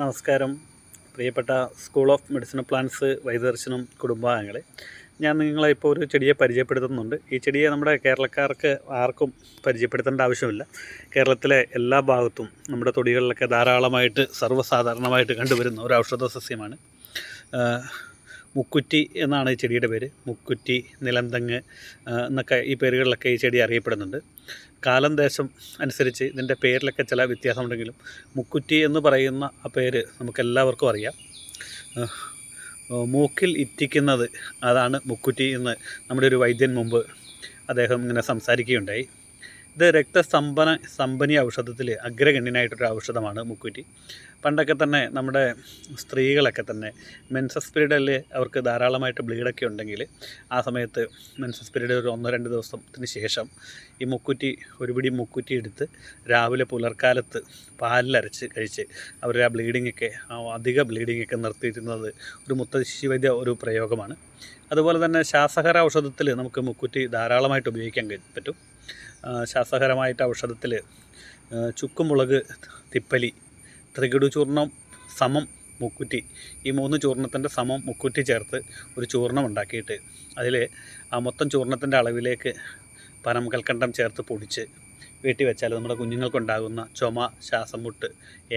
നമസ്കാരം. പ്രിയപ്പെട്ട school of medicine plants വൈദർശനം കുടുംബാംഗങ്ങളെ ഞാൻ നിങ്ങളെ ഇപ്പോൾ ഒരു ചെടിയെ പരിചയപ്പെടുത്തുന്നുണ്ട്. ഈ ചെടിയെ നമ്മുടെ കേരളക്കാർക്ക് ആർക്കും പരിചയപ്പെടുത്തേണ്ട ആവശ്യമില്ല. കേരളത്തിലെ എല്ലാ ഭാഗത്തും നമ്മുടെ തൊടികളിലൊക്കെ ധാരാളമായിട്ട് സർവസാധാരണമായിട്ട് കണ്ടുവരുന്ന ഒരു ഔഷധ സസ്യമാണ് മുക്കുറ്റി എന്നാണ് ഈ ചെടിയുടെ പേര്. മുക്കുറ്റി നിലന്തങ്ങ് എന്നൊക്കെ ഈ പേരുകളിലൊക്കെ ഈ ചെടി അറിയപ്പെടുന്നുണ്ട്. കാലം ദേശം അനുസരിച്ച് ഇതിന്റെ പേരിലൊക്കെ ചില വ്യത്യാസമുണ്ടെങ്കിലും മുക്കുറ്റി എന്ന് പറയുന്ന ആ പേര് നമുക്കെല്ലാവർക്കും അറിയാം. മൂക്കിൽ ഇറ്റിക്കുന്നത് അതാണ് മുക്കുറ്റി എന്ന് നമ്മുടെ ഒരു വൈദ്യൻ മുമ്പ് അദ്ദേഹം ഇങ്ങനെ സംസാരിക്കുകയുണ്ടായി. ഇത് രക്തസ്തംഭന സമ്പനി ഔഷധത്തിൽ അഗ്രഗണ്യനായിട്ടൊരു ഔഷധമാണ് മുക്കുറ്റി. പണ്ടൊക്കെ തന്നെ നമ്മുടെ സ്ത്രീകളൊക്കെ തന്നെ മെൻസസ് പീരീഡിൽ അവർക്ക് ധാരാളമായിട്ട് ബ്ലീഡൊക്കെ ഉണ്ടെങ്കിൽ ആ സമയത്ത് മെൻസസ് പീരീഡ് ഒരു ഒന്നോ രണ്ട് ദിവസത്തിന് ശേഷം ഈ മുക്കുറ്റി ഒരുപിടി മുക്കുറ്റി എടുത്ത് രാവിലെ പുലർക്കാലത്ത് പാലിലരച്ച് കഴിച്ച് അവരുടെ ആ ബ്ലീഡിങ്ങൊക്കെ അധിക ബ്ലീഡിങ്ങൊക്കെ നിർത്തിയിരുന്നത് ഒരു മുത്തശ്ശി വൈദ്യ ഒരു പ്രയോഗമാണ്. അതുപോലെ തന്നെ ശാസഹര ഔഷധത്തിൽ നമുക്ക് മുക്കുറ്റി ധാരാളമായിട്ട് ഉപയോഗിക്കാൻ പറ്റും. ആ, ശാസകരമായിട്ട് ഔഷധത്തിൽ ചുക്കുമുളക് തിപ്പലി ത്രികിടു ചൂർണം സമം മുക്കുറ്റി ഈ മൂന്ന് ചൂർണത്തിന്റെ സമം മുക്കുറ്റി ചേർത്ത് ഒരു ചൂർണം ഉണ്ടാക്കിയിട്ട് അതിൽ ആ മൊത്തം ചൂർണത്തിന്റെ അളവിലേക്ക് പനം കൽക്കണ്ടം ചേർത്ത് പൊടിച്ച് വീട്ടിൽ വെച്ചാൽ നമ്മുടെ കുഞ്ഞുങ്ങൾക്കുണ്ടാകുന്ന ചുമ ശ്വാസം മുട്ട്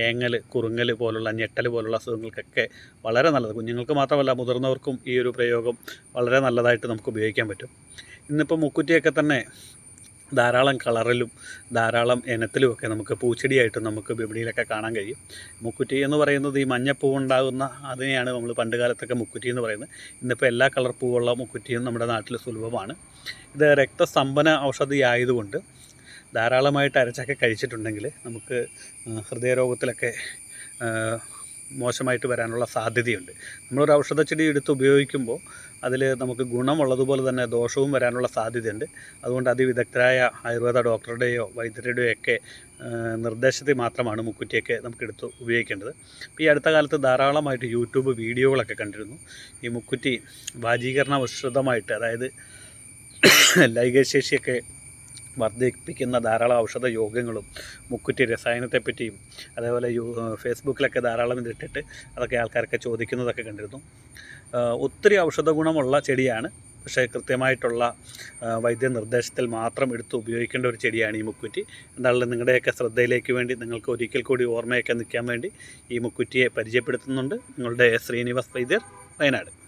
ഏങ്ങൽ കുറുങ്ങൽ പോലുള്ള ഞെട്ടൽ പോലുള്ള അസുഖങ്ങൾക്കൊക്കെ വളരെ നല്ലത്. കുഞ്ഞുങ്ങൾക്ക് മാത്രമല്ല മുതിർന്നവർക്കും ഈ ഒരു പ്രയോഗം വളരെ നല്ലതായിട്ട് നമുക്ക് ഉപയോഗിക്കാൻ പറ്റും. ഇന്നിപ്പോൾ മുക്കുറ്റിയൊക്കെ തന്നെ ധാരാളം കളറിലും ധാരാളം ഇനത്തിലും ഒക്കെ നമുക്ക് പൂച്ചെടിയായിട്ട് നമുക്ക് വിപണിയിലൊക്കെ കാണാൻ കഴിയും. മുക്കുറ്റി എന്ന് പറയുന്നത് ഈ മഞ്ഞപ്പൂ ഉണ്ടാകുന്ന അതിനെയാണ് നമ്മൾ പണ്ട് കാലത്തൊക്കെ മുക്കുറ്റി എന്ന് പറയുന്നത്. ഇന്നിപ്പോൾ എല്ലാ കളർ പൂവുള്ള മുക്കുറ്റിയും നമ്മുടെ നാട്ടിൽ സുലഭമാണ്. ഇത് രക്തസ്തംഭന ഔഷധി ആയതുകൊണ്ട് ധാരാളമായിട്ട് അരച്ചൊക്കെ കഴിച്ചിട്ടുണ്ടെങ്കിൽ നമുക്ക് ഹൃദയരോഗത്തിലൊക്കെ മോശമായിട്ട് വരാനുള്ള സാധ്യതയുണ്ട്. നമ്മളൊരു ഔഷധച്ചെടി ചെടി എടുത്ത് ഉപയോഗിക്കുമ്പോൾ അതിൽ നമുക്ക് ഗുണമുള്ളതുപോലെ തന്നെ ദോഷവും വരാനുള്ള സാധ്യതയുണ്ട്. അതുകൊണ്ട് അതിവിദഗ്ധരായ ആയുർവേദ ഡോക്ടറുടെയോ വൈദ്യരുടെയോ ഒക്കെ നിർദ്ദേശത്തിൽ മാത്രമാണ് മുക്കുറ്റിയൊക്കെ നമുക്ക് എടുത്ത് ഉപയോഗിക്കേണ്ടത്. ഈ അടുത്ത കാലത്ത് ധാരാളമായിട്ട് യൂട്യൂബ് വീഡിയോകളൊക്കെ കണ്ടിരുന്നു. ഈ മുക്കുറ്റി വാജീകരണ അതായത് ലൈംഗികശേഷിയൊക്കെ വർദ്ധിപ്പിക്കുന്ന ധാരാളം ഔഷധ യോഗങ്ങളും മുക്കുറ്റി രസായനത്തെപ്പറ്റിയും അതേപോലെ യു ഫേസ്ബുക്കിലൊക്കെ ധാരാളം ഇതിട്ടിട്ട് അതൊക്കെ ആൾക്കാരൊക്കെ ചോദിക്കുന്നതൊക്കെ കണ്ടിരുന്നു. ഒത്തിരി ഔഷധ ഗുണമുള്ള ചെടിയാണ്. പക്ഷേ കൃത്യമായിട്ടുള്ള വൈദ്യ നിർദ്ദേശത്തിൽ മാത്രം എടുത്ത് ഉപയോഗിക്കേണ്ട ഒരു ചെടിയാണ് ഈ മുക്കുറ്റി. എന്തായാലും നിങ്ങളുടെയൊക്കെ ശ്രദ്ധയിലേക്ക് വേണ്ടി നിങ്ങൾക്ക് ഒരിക്കൽ കൂടി ഓർമ്മയൊക്കെ നിൽക്കാൻ വേണ്ടി ഈ മുക്കുറ്റിയെ പരിചയപ്പെടുത്തുന്നുണ്ട്. നിങ്ങളുടെ ശ്രീനിവാസ് വൈദ്യർ വയനാട്.